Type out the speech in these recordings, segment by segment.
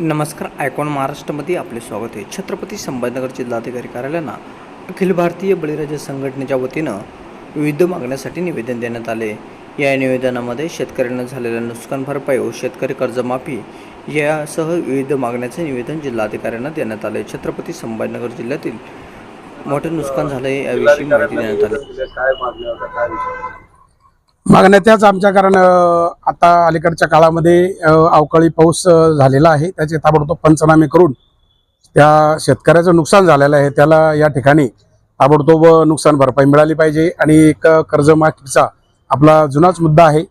नमस्कार आयकॉन महाराष्ट्रामध्ये आपले स्वागत आहे. छत्रपती संभाजीनगर जिल्हाधिकारी कार्यालयानं अखिल भारतीय बळीराजा संघटनेच्या वतीनं विविध मागण्यासाठी निवेदन देण्यात आले. या निवेदनामध्ये शेतकऱ्यांना झालेल्या नुकसान भरपाई व शेतकरी कर्जमाफी यासह विविध मागण्याचे निवेदन जिल्हाधिकाऱ्यांना देण्यात आले. छत्रपती संभाजीनगर जिल्ह्यातील मोठं नुकसान झाले याविषयी माहिती देण्यात आली. काय मागण्या त्याच आमच्या कारण आता अलीकडच्या काळामध्ये अवकाळी पाऊस झालेला आहे. त्याचे ताबडतोब पंचनामे करून त्या शेतकऱ्याचं नुकसान झालेलं आहे. त्याला या ठिकाणी ताबडतोब नुकसान भरपाई मिळाली पाहिजे. आणि एक कर्जमाफीचा आपला जुनाच मुद्दा आहे.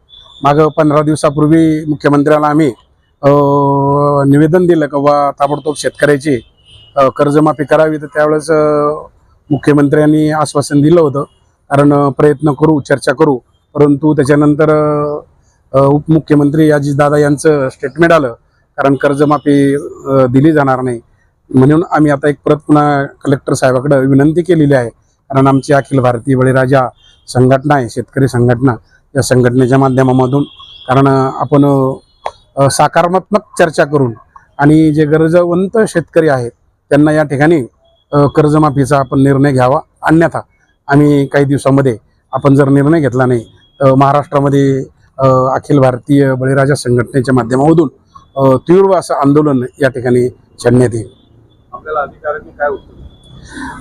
मागं पंधरा दिवसापूर्वी मुख्यमंत्र्यांना आम्ही निवेदन दिलं किंवा बा ताबडतोब शेतकऱ्याची कर्जमाफी करावी. तर त्यावेळेस मुख्यमंत्र्यांनी आश्वासन दिलं होतं. कारण प्रयत्न करू चर्चा करू. परंतु त्याच्यानंतर उपमुख्यमंत्री अजितदादा यांचं स्टेटमेंट आलं कारण कर्जमाफी दिली जाणार नाही. म्हणून आम्ही आता एक परत पुन्हा कलेक्टर साहेबाकडे विनंती केलेली आहे कारण आमची अखिल भारतीय बळीराजा संघटना आहे शेतकरी संघटना या संघटनेच्या माध्यमामधून. कारण आपण सकारात्मक चर्चा करून आणि जे गरजवंत शेतकरी आहेत त्यांना या ठिकाणी कर्जमाफीचा आपण निर्णय घ्यावा अन्यथा आम्ही काही दिवसामध्ये आपण जर निर्णय घेतला नाही महाराष्ट्रामध्ये अखिल भारतीय बळीराजा संघटनेच्या माध्यमामधून तीव्र असं आंदोलन या ठिकाणी छेडण्यात येईल आपल्याला अधिकाऱ्यांनी काय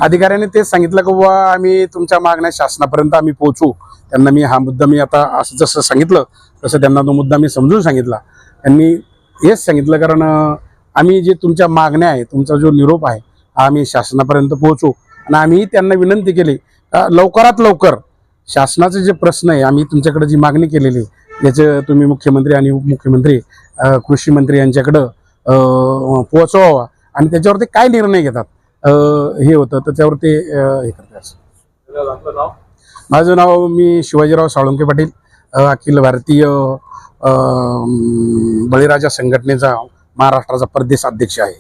अधिकाऱ्यांनी तेच सांगितलं की बुवा आम्ही तुमच्या मागण्या शासनापर्यंत आम्ही पोहोचू. त्यांना मी हा मुद्दा मी आता असं जसं सांगितलं तसं त्यांना तो मुद्दा मी समजून सांगितला. त्यांनी हेच सांगितलं कारण आम्ही जे तुमच्या मागण्या आहे तुमचा जो निरोप आहे हा आम्ही शासनापर्यंत पोहोचू. आणि आम्ही त्यांना विनंती केली का लवकरात लवकर शासनाचे जे प्रश्न आहे आम्ही तुमच्याकडे जी मागणी केलेली आहे, याचं तुम्ही मुख्यमंत्री आणि उपमुख्यमंत्री कृषी मंत्री यांच्याकडं पोहोचवावा. आणि त्याच्यावर ते काय निर्णय घेतात? हे होतं त्याच्यावर ते हे करतात. माझं नाव मी शिवाजीराव साळुंके पाटील अखिल भारतीय बळीराजा संघटनेचा महाराष्ट्राचा प्रदेश अध्यक्ष आहे.